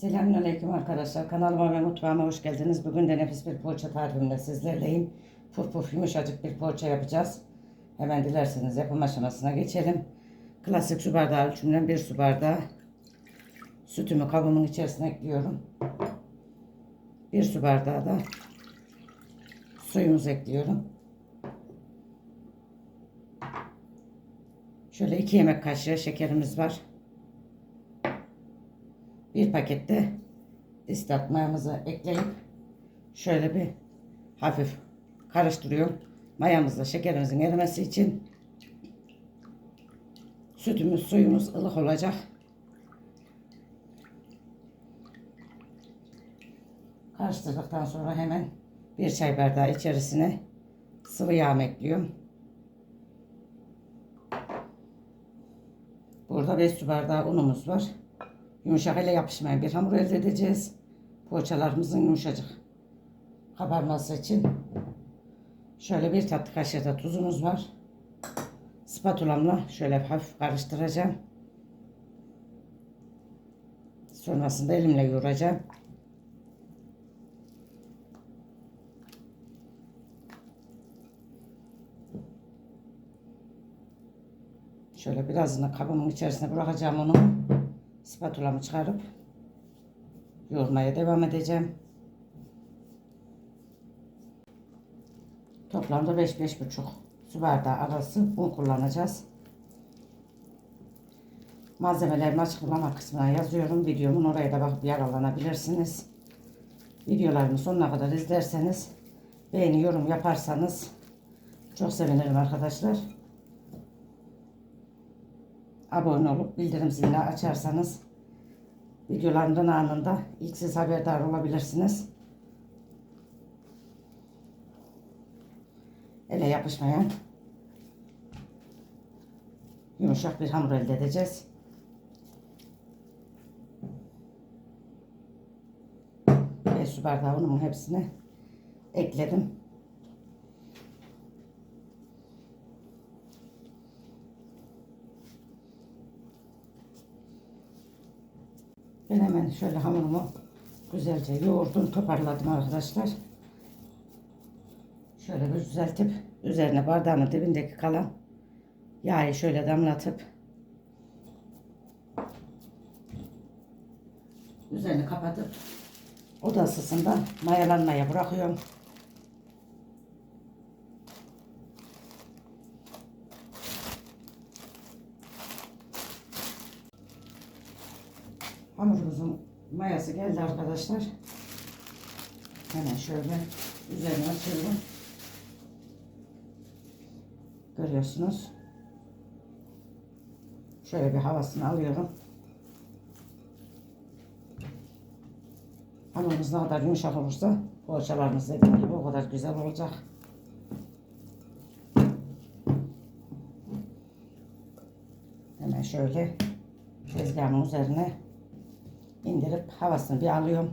Selamünaleyküm arkadaşlar. Kanalıma ve mutfağıma hoş geldiniz. Bugün de nefis bir poğaça tarifimle sizlerleyim. Puf puf yumuşacık bir poğaça yapacağız. Hemen dilerseniz yapım aşamasına geçelim. Klasik su bardağı ölçümden bir su bardağı sütümü kabımın içerisine ekliyorum. Bir su bardağı da suyumuzu ekliyorum. Şöyle iki yemek kaşığı şekerimiz var. Bir pakette istat mayamızı ekleyip şöyle bir hafif karıştırıyorum. Mayamızla şekerimizin erimesi için sütümüz suyumuz ılık olacak. Karıştırdıktan sonra hemen bir çay bardağı içerisine sıvı yağ ekliyorum. Burada 5 su bardağı unumuz var. Yumuşak ile yapışmayan bir hamur elde edeceğiz. Poğaçalarımızın yumuşacık kabarması için. Şöyle bir tatlı kaşığı da tuzumuz var. Spatulamla şöyle hafif karıştıracağım. Sonrasında elimle yoğuracağım. Şöyle birazını kabımın içerisine bırakacağım onu. Spatulamı çıkarıp yoğurmaya devam edeceğim. Toplamda 5-5,5 su bardağı arası un kullanacağız. Malzemelerimi açıklama kısmına yazıyorum. Videomun oraya da bakıp yararlanabilirsiniz. Videolarımı sonuna kadar izlerseniz beğeni yorum yaparsanız çok sevinirim arkadaşlar abone olup bildirim zilini açarsanız videolarımdan anında ilk siz haberdar olabilirsiniz. Ele yapışmayan yumuşak bir hamur elde edeceğiz. Ve su bardağı unumun hepsini ekledim. Ben hemen şöyle hamurumu güzelce yoğurdum, toparladım arkadaşlar. Şöyle bir düzeltip üzerine bardağımın dibindeki kalan yağı şöyle damlatıp üzerini kapatıp oda ısısında mayalanmaya bırakıyorum. Hamurumuzun mayası geldi arkadaşlar. Hemen şöyle üzerine açıyorum. Görüyorsunuz. Şöyle bir havasını alıyorum. Hamurumuz ne kadar yumuşak olursa poğaçalarımız dediğim gibi o kadar güzel olacak. Hemen şöyle tezgahımın üzerine indirip havasını bir alıyorum.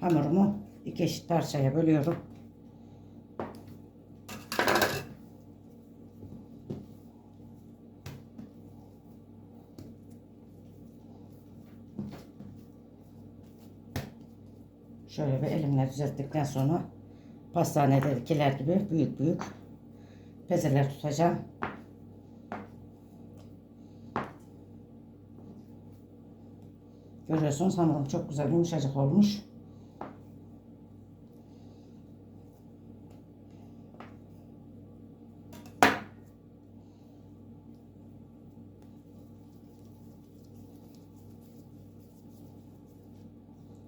Hamurumu iki eşit parçaya bölüyorum. Şöyle bir elimle düzelttikten sonra pastanedekiler gibi büyük büyük pezeler tutacağım. Görüyorsunuz hamurum çok güzel yumuşacık olmuş.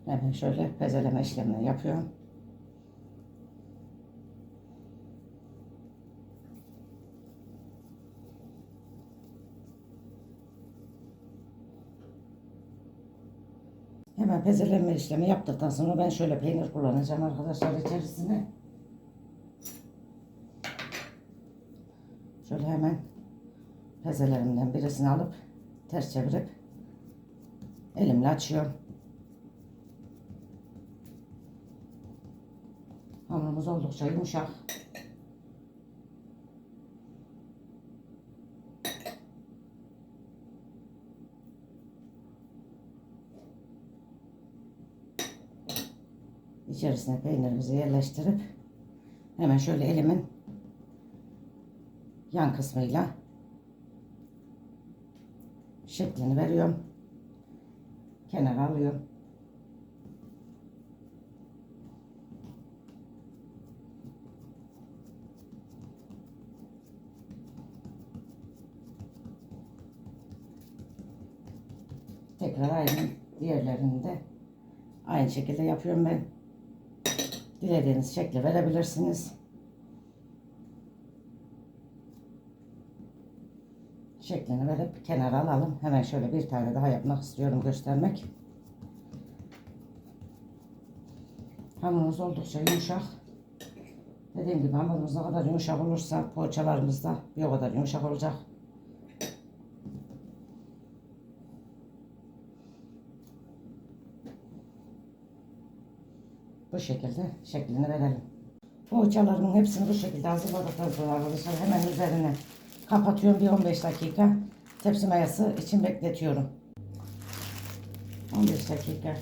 Hemen şöyle pezeleme işlemini yapıyorum. Hemen pezeleme işlemi yaptıktan sonra ben şöyle peynir kullanacağım arkadaşlar içerisine. Şöyle hemen pezelerimden birisini alıp ters çevirip elimle açıyorum. Hamurumuz oldukça yumuşak. İçerisine peynirimizi yerleştirip hemen şöyle elimin yan kısmıyla şeklini veriyorum. Kenara alıyorum. Tekrar aynı diğerlerini de aynı şekilde yapıyorum ben. Dilediğiniz şekli verebilirsiniz. Şeklini verip kenara alalım. Hemen şöyle bir tane daha yapmak istiyorum göstermek. Hamurumuz oldukça yumuşak. Dediğim gibi hamurumuz ne kadar yumuşak olursa poğaçalarımız da bir o kadar yumuşak olacak. Bu şekilde şeklini verelim. Poğaçalarımın hepsini bu şekilde hazırladıktan sonra arkadaşlar hemen üzerine kapatıyorum bir 15 dakika. Tepsi mayası için bekletiyorum. 15 dakika.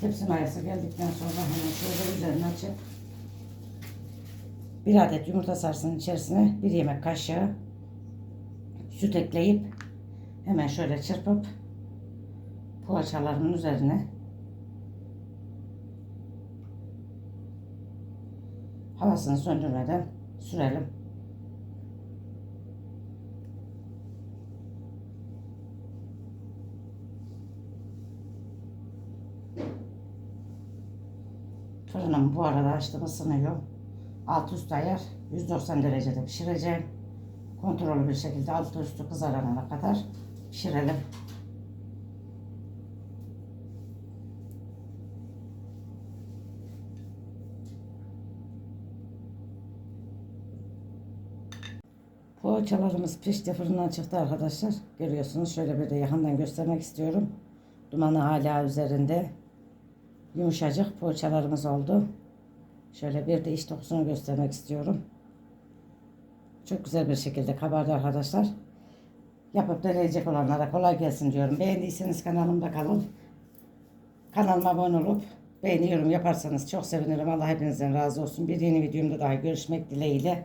Tepsi mayası geldikten sonra hemen şöyle üzerine açıp bir adet yumurta sarısının içerisine bir yemek kaşığı süt ekleyip hemen şöyle çırpıp poğaçalarımın üzerine havasını söndürmeden sürelim. Fırınım bu arada açtım ısınıyor. Alt üst ayar 190 derecede pişireceğim. Kontrollü bir şekilde alt üstü kızarana kadar pişirelim. Poğaçalarımız pişti fırından çıktı arkadaşlar. Görüyorsunuz şöyle bir de yakından göstermek istiyorum. Dumanı hala üzerinde. Yumuşacık poğaçalarımız oldu. Şöyle bir de iç dokusunu göstermek istiyorum. Çok güzel bir şekilde kabardı arkadaşlar. Yapıp deneyecek olanlara kolay gelsin diyorum. Beğendiyseniz kanalımda kalın. Kanalıma abone olup beğeni yorum yaparsanız çok sevinirim. Allah hepinizden razı olsun. Bir yeni videomda daha görüşmek dileğiyle.